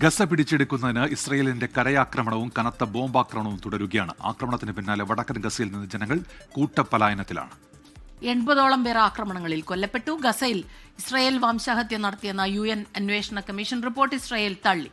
Gaza പിടിച്ചെടുക്കുന്നതിന് ഇസ്രയേലിന്റെ കരയാക്രമണവും കനത്ത ബോംബാക്രമണവും തുടരുകയാണ്. ആക്രമണത്തിന് പിന്നാലെ വടക്കൻ ഗസയിൽ നിന്ന് ജനങ്ങൾ കൂട്ടപലായനത്തിലാണ് എൺപതോളം പേർ ആക്രമണങ്ങളിൽ കൊല്ലപ്പെട്ടു. ഗസയിൽ ഇസ്രായേൽ വംശഹത്യ നടത്തിയെന്ന യു എൻ അന്വേഷണ കമ്മീഷൻ റിപ്പോർട്ട് ഇസ്രായേൽ തള്ളി.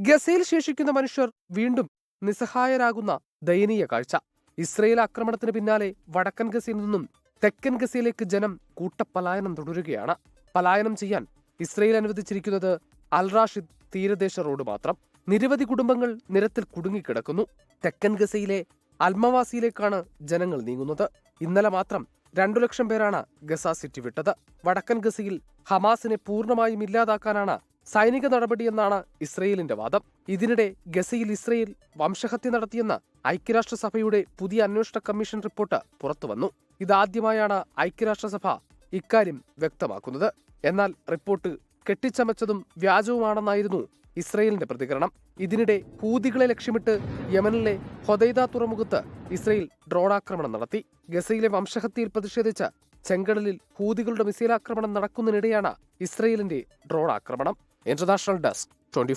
ഗസയിൽ ശേഷിക്കുന്ന മനുഷ്യർ വീണ്ടും നിസ്സഹായരാകുന്ന ദയനീയ കാഴ്ച. ഇസ്രയേൽ ആക്രമണത്തിന് പിന്നാലെ വടക്കൻ ഗസയിൽ നിന്നും തെക്കൻ ഗസയിലേക്ക് ജനം കൂട്ടപ്പലായനം തുടരുകയാണ്. പലായനം ചെയ്യാൻ ഇസ്രയേൽ അനുവദിച്ചിരിക്കുന്നത് അൽറാഷിദ് തീരദേശ റോഡ് മാത്രം. നിരവധി കുടുംബങ്ങൾ നിരത്തിൽ കുടുങ്ങിക്കിടക്കുന്നു. തെക്കൻ ഗസയിലെ അൽമവാസിയിലേക്കാണ് ജനങ്ങൾ നീങ്ങുന്നത്. ഇന്നലെ മാത്രം രണ്ടു ലക്ഷം പേരാണ് ഗസ സിറ്റി വിട്ടത്. വടക്കൻ ഗസയിൽ ഹമാസിനെ പൂർണമായും ഇല്ലാതാക്കാനാണ് സൈനിക നടപടിയെന്നാണ് ഇസ്രയേലിന്റെ വാദം. ഇതിനിടെ ഗസയിൽ ഇസ്രയേൽ വംശഹത്യ നടത്തിയെന്ന് ഐക്യരാഷ്ട്രസഭയുടെ പുതിയ അന്വേഷണ കമ്മീഷൻ റിപ്പോർട്ട് പുറത്തുവന്നു. ഇതാദ്യമായാണ് ഐക്യരാഷ്ട്രസഭ ഇക്കാര്യം വ്യക്തമാക്കുന്നത്. എന്നാൽ റിപ്പോർട്ട് കെട്ടിച്ചമച്ചതും വ്യാജവുമാണെന്നായിരുന്നു ഇസ്രയേലിന്റെ പ്രതികരണം. ഇതിനിടെ ഹൂതികളെ ലക്ഷ്യമിട്ട് യമനിലെ ഹൊദൈദ തുറമുഖത്ത് ഇസ്രയേൽ ഡ്രോണാക്രമണം നടത്തി. ഗസയിലെ വംശഹത്യയിൽ പ്രതിഷേധിച്ച് ചെങ്കടലിൽ ഹൂതികളുടെ മിസൈലാക്രമണം നടക്കുന്നതിനിടെയാണ് ഇസ്രയേലിന്റെ ഡ്രോൺ ആക്രമണം ഇന്റർനാഷണൽ ഡെസ്ക് ട്വന്റി